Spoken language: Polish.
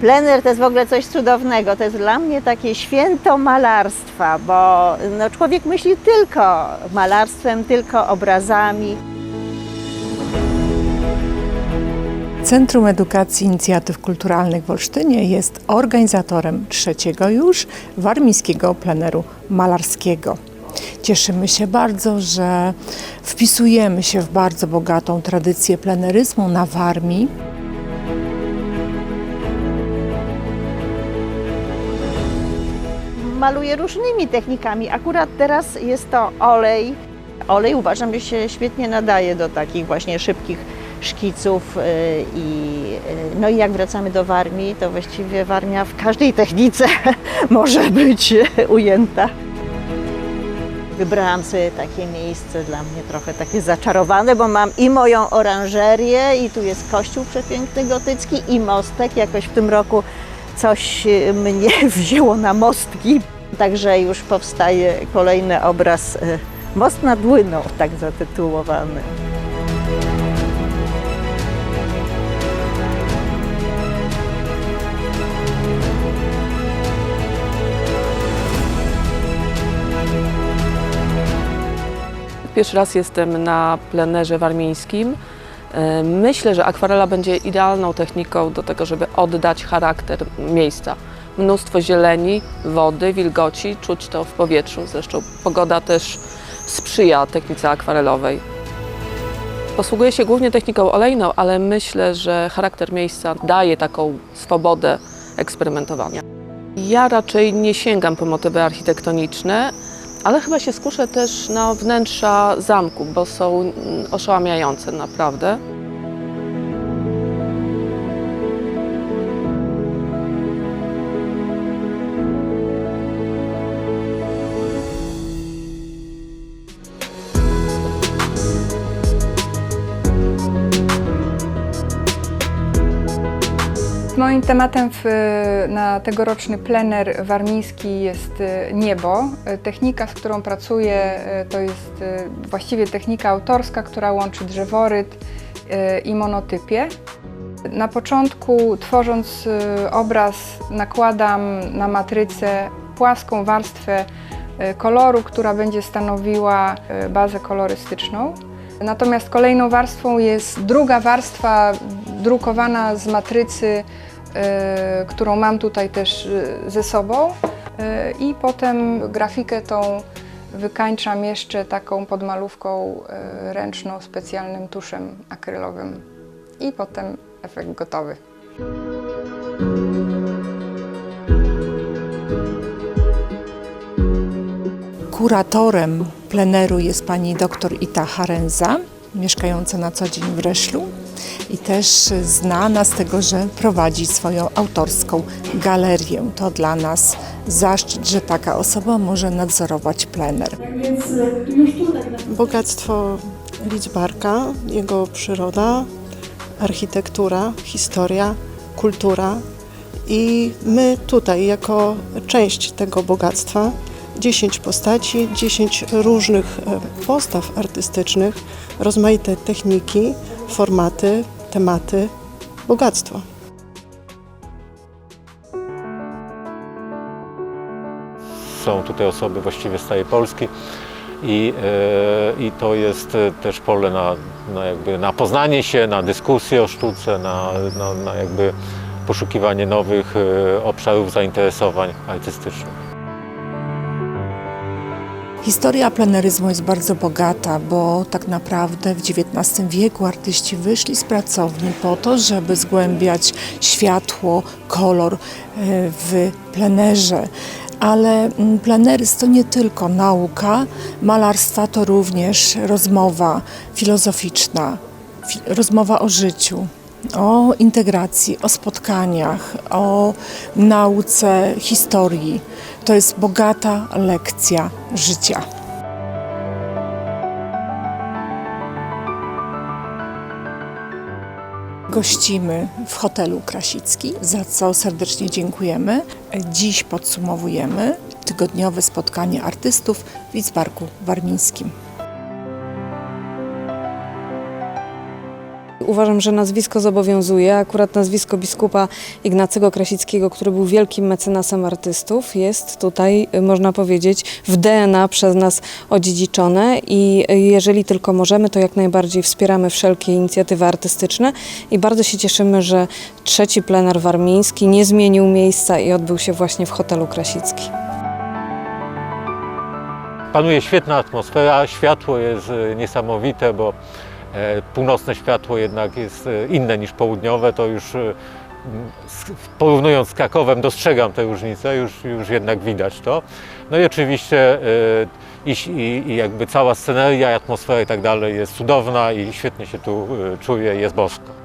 Plener to jest w ogóle coś cudownego. To jest dla mnie takie święto malarstwa, bo no, człowiek myśli tylko malarstwem, tylko obrazami. Centrum Edukacji Inicjatyw Kulturalnych w Olsztynie jest organizatorem trzeciego już warmińskiego pleneru malarskiego. Cieszymy się bardzo, że wpisujemy się w bardzo bogatą tradycję pleneryzmu na Warmii. Maluję różnymi technikami. Akurat teraz jest to olej. Olej uważam, że się świetnie nadaje do takich właśnie szybkich szkiców y, i y, no i jak wracamy do Warmii, to właściwie Warmia w każdej technice może być ujęta. Wybrałam sobie takie miejsce dla mnie trochę takie zaczarowane, bo mam i moją oranżerię i tu jest kościół przepiękny gotycki i mostek. Jakoś w tym roku coś y, mnie wzięło na mostki. Także już powstaje kolejny obraz y, Most nad Łyną, tak zatytułowany. Pierwszy raz jestem na plenerze warmińskim. E, Myślę, że akwarela będzie idealną techniką do tego, żeby oddać charakter miejsca. Mnóstwo zieleni, wody, wilgoci, czuć to w powietrzu. Zresztą pogoda też sprzyja technice akwarelowej. Posługuję się głównie techniką olejną, ale myślę, że charakter miejsca daje taką swobodę eksperymentowania. Ja raczej nie sięgam po motywy architektoniczne, ale chyba się skuszę też na wnętrza zamku, bo są mm, oszałamiające naprawdę. Moim tematem w, na tegoroczny plener warmiński jest e, niebo. E, Technika, z którą pracuję, e, to jest właściwie technika autorska, która łączy drzeworyt i monotypię. Na początku, tworząc obraz, nakładam na matrycę płaską warstwę koloru, która będzie stanowiła bazę kolorystyczną. Natomiast kolejną warstwą jest druga warstwa drukowana z matrycy, którą mam tutaj też e, ze sobą. E, I potem grafikę tą wykańczam jeszcze taką podmalówką ręczną, specjalnym tuszem akrylowym. I potem efekt gotowy. Kuratorem pleneru jest pani dr Ita Harenza, mieszkająca na co dzień w Reszlu i też znana z tego, że prowadzi swoją autorską galerię. To dla nas zaszczyt, że taka osoba może nadzorować plener. Bogactwo Lidzbarka, jego przyroda, architektura, historia, kultura i my tutaj jako część tego bogactwa 10 postaci, 10 różnych e, postaw artystycznych, rozmaite techniki, formaty, tematy, bogactwo. Są tutaj osoby właściwie z całej Polski i, e, i to jest e, też pole na, na, jakby na poznanie się, na dyskusję o sztuce, na, na, na jakby poszukiwanie nowych obszarów zainteresowań artystycznych. Historia pleneryzmu jest bardzo bogata, bo tak naprawdę w XIX wieku artyści wyszli z pracowni po to, żeby zgłębiać światło, kolor e, w plenerze. Ale mm, pleneryzm to nie tylko nauka, malarstwa to również rozmowa filozoficzna, fi- rozmowa o życiu, o integracji, o spotkaniach, o nauce historii. To jest bogata lekcja życia. Gościmy w hotelu Krasicki, za co serdecznie dziękujemy. Dziś podsumowujemy tygodniowe spotkanie artystów w Lidzbarku Warmińskim. Uważam, że nazwisko zobowiązuje. Akurat nazwisko biskupa Ignacego Krasickiego, który był wielkim mecenasem artystów, jest tutaj, y, można powiedzieć, w DNA przez nas odziedziczone i y, jeżeli tylko możemy, to jak najbardziej wspieramy wszelkie inicjatywy artystyczne i bardzo się cieszymy, że trzeci plener warmiński nie zmienił miejsca i odbył się właśnie w hotelu Krasicki. Panuje świetna atmosfera, światło jest e, niesamowite, bo północne światło jednak jest e, inne niż południowe, to już e, porównując z Krakowem dostrzegam te różnice, już, już jednak widać to. No i oczywiście e, i, i, jakby cała sceneria, atmosfera i tak dalej jest cudowna i świetnie się tu e, czuję, jest bosko.